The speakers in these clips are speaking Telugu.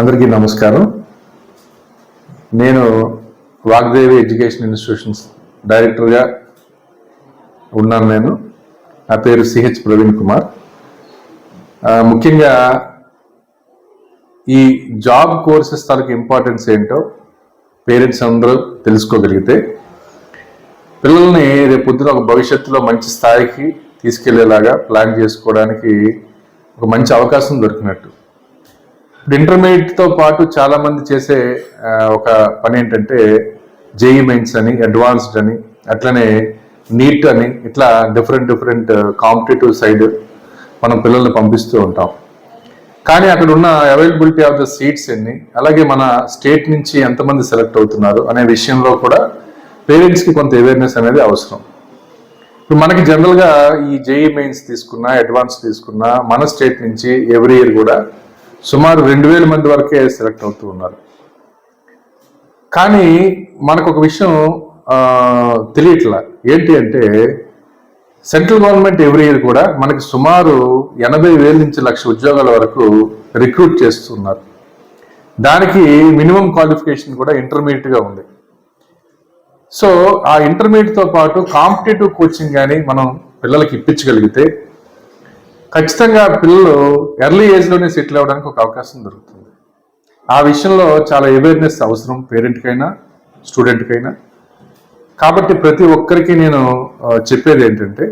అందరికీ నమస్కారం. నేను వాగ్దేవి ఎడ్యుకేషన్ ఇన్స్టిట్యూషన్స్ డైరెక్టర్గా ఉన్నాను నేను. నా పేరు సిహెచ్ ప్రవీణ్ కుమార్. ముఖ్యంగా ఈ జాబ్ కోర్సెస్ తనకు ఇంపార్టెన్స్ ఏంటో పేరెంట్స్ అందరూ తెలుసుకోగలిగితే పిల్లల్ని రేపు పొద్దున ఒక భవిష్యత్తులో మంచి స్థాయికి తీసుకెళ్ళేలాగా ప్లాన్ చేసుకోవడానికి ఒక మంచి అవకాశం దొరికినట్టు. ఇప్పుడు ఇంటర్మీడియట్తో పాటు చాలా మంది చేసే ఒక పని ఏంటంటే జేఈ మెయిన్స్ అని అడ్వాన్స్డ్ అని అట్లనే నీట్ అని ఇట్లా డిఫరెంట్ డిఫరెంట్ కాంపిటేటివ్ సైడ్ మనం పిల్లల్ని పంపిస్తూ ఉంటాం. కానీ అక్కడ ఉన్న అవైలబిలిటీ ఆఫ్ ద సీట్స్ ఎన్ని అలాగే మన స్టేట్ నుంచి ఎంతమంది సెలెక్ట్ అవుతున్నారు అనే విషయంలో కూడా పేరెంట్స్కి కొంత అవేర్నెస్ అనేది అవసరం. ఇప్పుడు మనకి జనరల్గా ఈ జేఈ మెయిన్స్ తీసుకున్నా అడ్వాన్స్ తీసుకున్నా మన స్టేట్ నుంచి ఎవ్రీ ఇయర్ కూడా సుమారు రెండు వేల మంది వరకే సెలెక్ట్ అవుతూ ఉన్నారు. కానీ మనకు ఒక విషయం తెలియట్లా. ఏంటి అంటే సెంట్రల్ గవర్నమెంట్ ఎవ్రీ ఇయర్ కూడా మనకి సుమారు ఎనభై వేల నుంచి లక్ష ఉద్యోగాల వరకు రిక్రూట్ చేస్తున్నారు దానికి మినిమం క్వాలిఫికేషన్ కూడా ఇంటర్మీడియట్గా ఉంది. సో ఆ ఇంటర్మీడియట్తో పాటు కాంపిటేటివ్ కోచింగ్ కానీ మనం పిల్లలకి ఇప్పించగలిగితే ఖచ్చితంగా పిల్లలు ఎర్లీ ఏజ్లోనే సెటిల్ అవ్వడానికి ఒక అవకాశం దొరుకుతుంది. ఆ విషయంలో చాలా అవేర్నెస్ అవసరం పేరెంట్కైనా స్టూడెంట్కైనా కాబట్టి ప్రతి ఒక్కరికి నేను చెప్పేది ఏంటంటే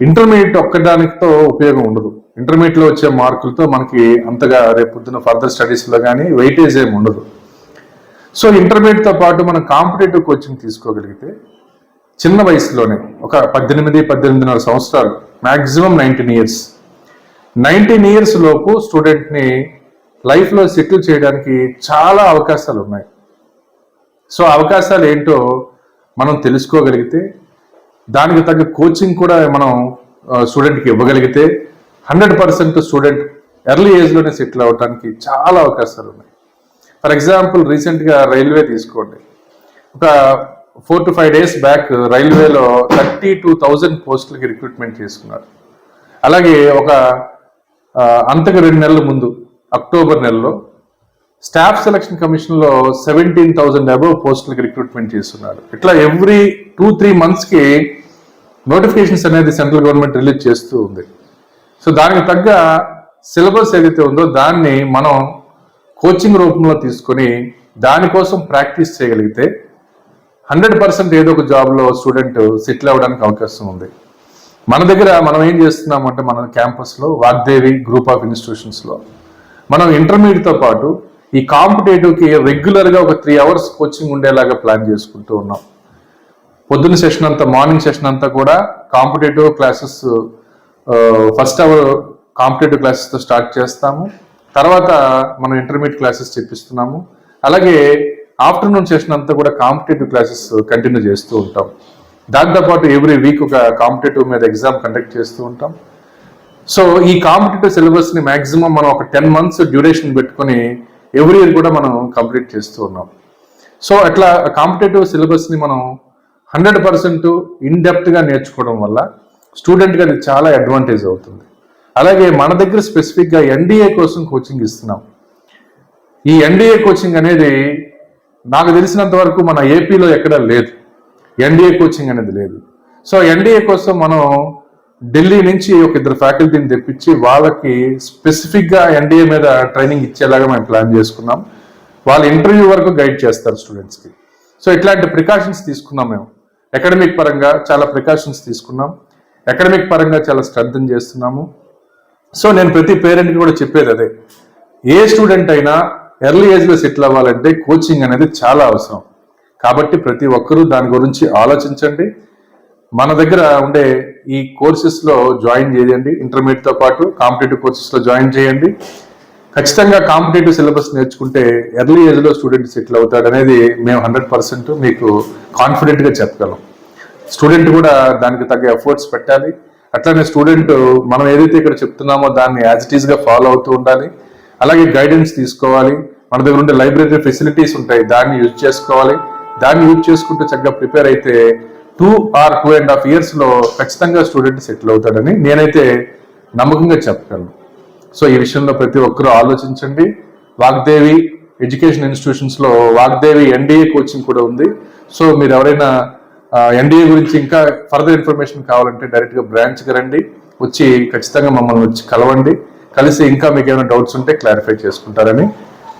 ఇంటర్మీడియట్ ఒక్కదానితో ఉపయోగం ఉండదు. ఇంటర్మీడియట్లో వచ్చే మార్కులతో మనకి అంతగా రేపొద్దున ఫర్దర్ స్టడీస్లో కానీ వెయిటేజ్ ఏమి ఉండదు. సో ఇంటర్మీడియట్తో పాటు మనం కాంపిటేటివ్ కోచింగ్ తీసుకోగలిగితే చిన్న వయసులోనే ఒక పద్దెనిమిది పద్దెనిమిదిన్నర సంవత్సరాలు maximum nineteen years nineteen years లోపు స్టూడెంట్ని లైఫ్లో సెటిల్ చేయడానికి చాలా అవకాశాలు ఉన్నాయి. సో అవకాశాలు ఏంటో మనం తెలుసుకోగలిగితే దానికి తగ్గ కోచింగ్ కూడా మనం స్టూడెంట్కి ఇవ్వగలిగితే హండ్రెడ్ పర్సెంట్ స్టూడెంట్ ఎర్లీ ఏజ్లోనే సెటిల్ అవ్వడానికి చాలా అవకాశాలు ఉన్నాయి. ఫర్ ఎగ్జాంపుల్ రీసెంట్గా రైల్వే తీసుకోండి. ఒక four to five days back రైల్వేలో థర్టీ టూ థౌజండ్ పోస్టులకి రిక్రూట్మెంట్ చేసుకున్నారు. అలాగే ఒక అంతకు రెండు నెలల ముందు అక్టోబర్ నెలలో స్టాఫ్ సెలక్షన్ కమిషన్లో సెవెంటీన్ థౌసండ్ అబవ్ పోస్టులకి రిక్రూట్మెంట్ చేస్తున్నారు. ఇట్లా ఎవ్రీ టూ త్రీ మంత్స్కి నోటిఫికేషన్స్ అనేది సెంట్రల్ గవర్నమెంట్ రిలీజ్ చేస్తూ ఉంది. సో దానికి తగ్గ సిలబస్ ఏదైతే ఉందో దాన్ని మనం కోచింగ్ రూపంలో తీసుకొని దానికోసం ప్రాక్టీస్ చేయగలిగితే హండ్రెడ్ పర్సెంట్ ఏదో ఒక జాబ్లో స్టూడెంట్ సెటిల్ అవ్వడానికి అవకాశం ఉంది. మన దగ్గర మనం ఏం చేస్తున్నామంటే మన క్యాంపస్లో వాగ్దేవి గ్రూప్ ఆఫ్ ఇన్స్టిట్యూషన్స్లో మనం ఇంటర్మీడియట్తో పాటు ఈ కాంపిటేటివ్కి రెగ్యులర్గా ఒక త్రీ అవర్స్ కోచింగ్ ఉండేలాగా ప్లాన్ చేసుకుంటూ ఉన్నాం. పొద్దున్న సెషన్ అంతా మార్నింగ్ సెషన్ అంతా కూడా competitive classes first hour competitive క్లాసెస్తో start చేస్తాము. తర్వాత మనం ఇంటర్మీడియట్ క్లాసెస్ చెప్పిస్తున్నాము అలాగే ఆఫ్టర్నూన్ సెషన్ అంతా కూడా కాంపిటేటివ్ క్లాసెస్ కంటిన్యూ చేస్తూ ఉంటాం. దాంతోపాటు ఎవ్రీ వీక్ ఒక కాంపిటేటివ్ మీద ఎగ్జామ్ కండక్ట్ చేస్తూ ఉంటాం. సో ఈ కాంపిటేటివ్ సిలబస్ని మాక్సిమం మనం ఒక టెన్ మంత్స్ డ్యూరేషన్ పెట్టుకొని ఎవ్రీ ఇయర్ కూడా మనం కంప్లీట్ చేస్తూ ఉన్నాం. సో అట్లా కాంపిటేటివ్ సిలబస్ని మనం హండ్రెడ్ పర్సెంట్ ఇన్ డెప్త్గా నేర్చుకోవడం వల్ల స్టూడెంట్ అది చాలా అడ్వాంటేజ్ అవుతుంది. అలాగే మన దగ్గర స్పెసిఫిక్గా ఎన్డీఏ కోసం కోచింగ్ ఇస్తున్నాం. ఈ ఎన్డీఏ కోచింగ్ అనేది నాకు తెలిసినంత వరకు మన ఏపీలో ఎక్కడా లేదు. ఎన్డీఏ కోచింగ్ అనేది లేదు. సో ఎన్డీఏ కోసం మనం ఢిల్లీ నుంచి ఒక ఇద్దరు ఫ్యాకల్టీని తెప్పించి వాళ్ళకి స్పెసిఫిక్గా ఎన్డీఏ మీద ట్రైనింగ్ ఇచ్చేలాగా మేము ప్లాన్ చేసుకున్నాం. వాళ్ళ ఇంటర్వ్యూ వరకు గైడ్ చేస్తారు స్టూడెంట్స్కి సో ఇట్లాంటి ప్రికాషన్స్ తీసుకున్నాం మేము. అకాడమిక్ పరంగా చాలా ప్రికాషన్స్ తీసుకున్నాం. అకాడమిక్ పరంగా చాలా స్ట్రెంగ్ చేస్తున్నాము. సో నేను ప్రతి పేరెంట్కి కూడా చెప్పేది అదే. ఏ స్టూడెంట్ అయినా ఎర్లీ ఏజ్లో సెటిల్ అవ్వాలంటే కోచింగ్ అనేది చాలా అవసరం. కాబట్టి ప్రతి ఒక్కరూ దాని గురించి ఆలోచించండి. మన దగ్గర ఉండే ఈ కోర్సెస్లో జాయిన్ చేయండి. ఇంటర్మీడియట్తో పాటు కాంపిటేటివ్ కోర్సెస్లో జాయిన్ చేయండి. ఖచ్చితంగా కాంపిటేటివ్ సిలబస్ నేర్చుకుంటే ఎర్లీ ఏజ్లో స్టూడెంట్ సెటిల్ అవుతాడు అనేది మేము హండ్రెడ్ పర్సెంట్ మీకు కాన్ఫిడెంట్గా చెప్పగలం. స్టూడెంట్ కూడా దానికి తగ్గ ఎఫర్ట్స్ పెట్టాలి. అట్లానే స్టూడెంట్ మనం ఏదైతే ఇక్కడ చెప్తున్నామో దాన్ని యాజ్ ఇట్ ఈస్గా ఫాలో అవుతూ ఉండాలి. అలాగే గైడెన్స్ తీసుకోవాలి. మన దగ్గర ఉండే లైబ్రరీ ఫెసిలిటీస్ ఉంటాయి. దాన్ని యూజ్ చేసుకోవాలి. దాన్ని యూజ్ చేసుకుంటూ చక్కగా ప్రిపేర్ అయితే two or two and half ఇయర్స్లో ఖచ్చితంగా స్టూడెంట్ సెటిల్ అవుతాడని నేనైతే నమ్మకంగా చెప్పగలను. సో ఈ విషయంలో ప్రతి ఒక్కరూ ఆలోచించండి. వాగ్దేవి ఎడ్యుకేషన్ ఇన్స్టిట్యూషన్స్లో వాగ్దేవి ఎన్డీఏ కోచింగ్ కూడా ఉంది. సో మీరు ఎవరైనా ఎన్డీఏ గురించి ఇంకా ఫర్దర్ ఇన్ఫర్మేషన్ కావాలంటే డైరెక్ట్గా బ్రాంచ్కి రండి. వచ్చి ఖచ్చితంగా మమ్మల్ని వచ్చి కలవండి. కలిసి ఇంకా మీకు ఏమైనా డౌట్స్ ఉంటే క్లారిఫై చేసుకుంటారని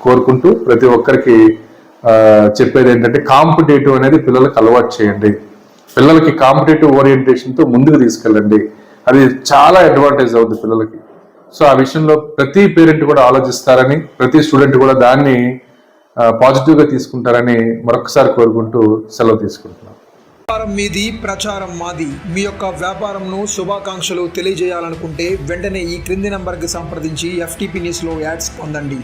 కోరుకుంటూ ప్రతి ఒక్కరికి చెప్పేది ఏంటంటే కాంపిటేటివ్ అనేది పిల్లలకు అలవాటు చేయండి. పిల్లలకి కాంపిటేటివ్ ఓరియంటేషన్తో ముందుకు తీసుకెళ్ళండి. అది చాలా అడ్వాంటేజ్ అవుతుంది పిల్లలకి. సో ఆ విషయంలో ప్రతి పేరెంట్ కూడా ఆలోచిస్తారని ప్రతి స్టూడెంట్ కూడా దాన్ని పాజిటివ్గా తీసుకుంటారని మరొకసారి కోరుకుంటూ సెలవు తీసుకుంటున్నాను వ్యాపారం మీది ప్రచారం మాది. మీ యొక్క వ్యాపారంను శుభాకాంక్షలు తెలియజేయాలనుకుంటే వెంటనే ఈ క్రింది నంబర్కి సంప్రదించి ఎఫ్టీపీ న్యూస్లో యాడ్స్ పొందండి.